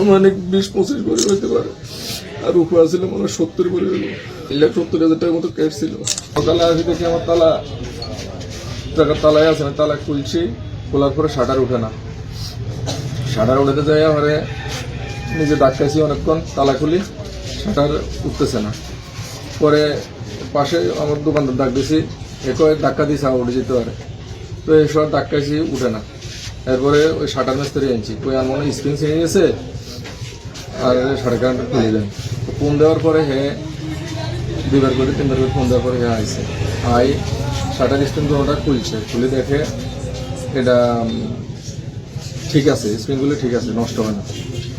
অনেক বিশ পঁচিশ করে হইতে পারে। আর উপরে আসলে মনে হয় সত্তর করে হইল। তিন লাখ সত্তর হাজার টাকার মতো ক্যাশ ছিল। সকালে আসি দেখি আমার তালা। টাকার তালায় আছে না তালা খুলছি। খোলার পরে শাটার উঠে না। শাটার উঠাতে যাই আমার নিজে ডাক্তাইছি অনেকক্ষণ, তালা খুলি, শাটার উঠতেছে না। পরে পাশে আমার দোকানদার ডাক দিছি একে ধাক্কা দিয়েছে আবার উঠে যেতে পারে। তো এসব ধাক্কাইছি উঠে না। এরপরে ওই শাটার মিস্ত্রি আনছি ওই আর মনে স্ক্রিন ছিঁড়ে গেছে। আর সাড়ে কারেন্ট খুলে দেন। ফোন দেওয়ার পরে হে, দুইবার করে, তিনবার করে ফোন দেওয়ার পরে হে আইসে আই, শাটার স্ক্রিন ওটা খুলছে। খুলে দেখে এটা ঠিক আছে স্প্রিংগুলো ঠিক আছে, নষ্ট হয় না।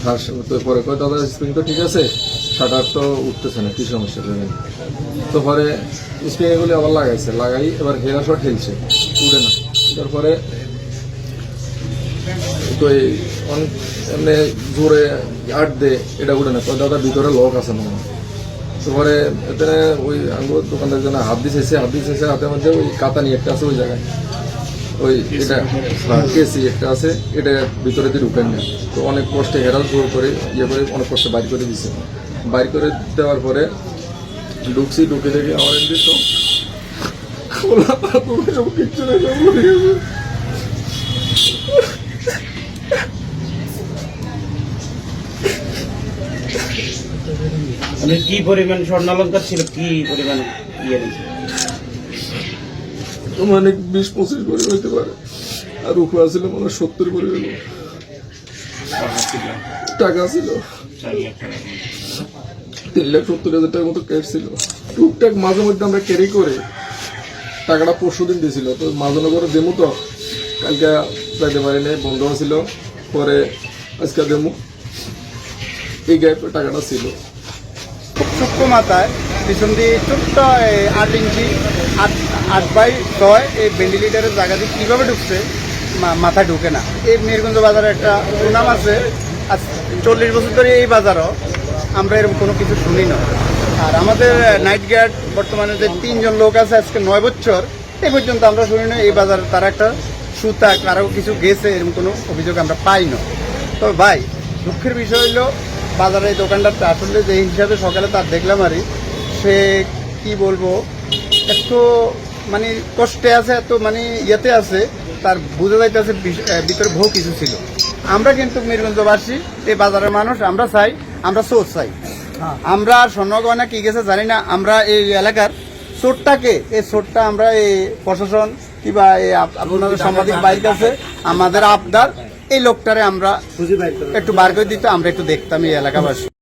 তার তো পরে কয়, দাদা স্প্রিং তো ঠিক আছে, শাটার তো উঠতেছে না, কি সমস্যা জানেন তো পরে স্প্রিংগুলো আবার লাগাইছে। লাগাই, এবার হেরা শট ঠেলছে। উঠে না। তারপরে তো এই অনেক এমনি জোরে আট দে, এটা উঠে না। তো দাদা, ভিতরে লক আছে মনে হয়। তো পরে এতে ওই আঙ্গুর দোকানদার জন্য হাত দিয়েছে হাত দিয়েছে হাতের মধ্যে ওই কাতা নিয়ে একটা আছে ওই জায়গায়। ওই এটা কেসি একটা আছে, এটা ভিতরে দিয়ে ঢুকেন না। তো অনেক কষ্টে হেরাল জোর করে ইয়ে করে, অনেক কষ্টে বাইর করে দিছে। বাইর করে দেওয়ার পরে ঢুকছি, ঢুকে দেখি আমার এমনি তো কিচ্ছু নেই মানে কি পরিমাণ স্বর্ণালঙ্কার ছিল? কি পরিমাণ ইয়ে মানে বিশ পঁচিশ করে হইতে পারে। আর উপরে মনে হয় সত্তর হইল টাকা ছিল। তিন লাখ সত্তর হাজার টাকার মতো ক্যাশ ছিল। টুকটাক মাঝে মধ্যে আমরা ক্যারি করে টাকাটা পরশু দিন দিয়েছিল। তো মাঝে করে দেবো তো। কালকে যাইতে পারি নাই, বন্ধ ছিল। পরে আজকে দেবো এই গ্যাপে টাকাটা ছিল। সূক্ষ্ম মাথায় পিছন দিয়ে ছোট্ট আট ইঞ্চি, আট আট বাই ছয় এই ভেন্টিলেটারের জায়গা দিয়ে কীভাবে ঢুকছে, মা- মাথায় ঢুকে না। এই মেরগঞ্জ বাজারে একটা সুনাম আছে। আজ চল্লিশ বছর ধরে এই বাজারও আমরা এরকম কোনো কিছু শুনি না। আর আমাদের নাইট গার্ড বর্তমানে যে তিনজন লোক আছে, আজকে নয় বছর এই পর্যন্ত আমরা শুনি না এই বাজারে তারা একটা সুতা কারও কিছু গেছে, এরকম কোনো অভিযোগ আমরা পাই না। তবে ভাই, দুঃখের বিষয় হলো বাজারে এই দোকানদার আসলে যে হিসাবে সকালে তার দেখলাম আরই সে কি বলব এত মানে কষ্টে আছে এত মানে ইয়েতে আছে তার বোঝা যাইতেছে ভিতরে বহু কিছু ছিল। আমরা কিন্তু মিরগঞ্জবাসী এই বাজারের মানুষ আমরা চাই আমরা সোচ চাই। আমরা আর স্বর্ণ গয়না কি গেছে জানি না আমরা এই এলাকার চোরটাকে এই চোরটা আমরা এই প্রশাসন কিংবা এই আপনাদের সাংবাদিক বাইর কাছে আমাদের আবদার এই লোকটারে আমরা একটু বার করে দিতে আমরা একটু দেখতাম এই এলাকাবাসী।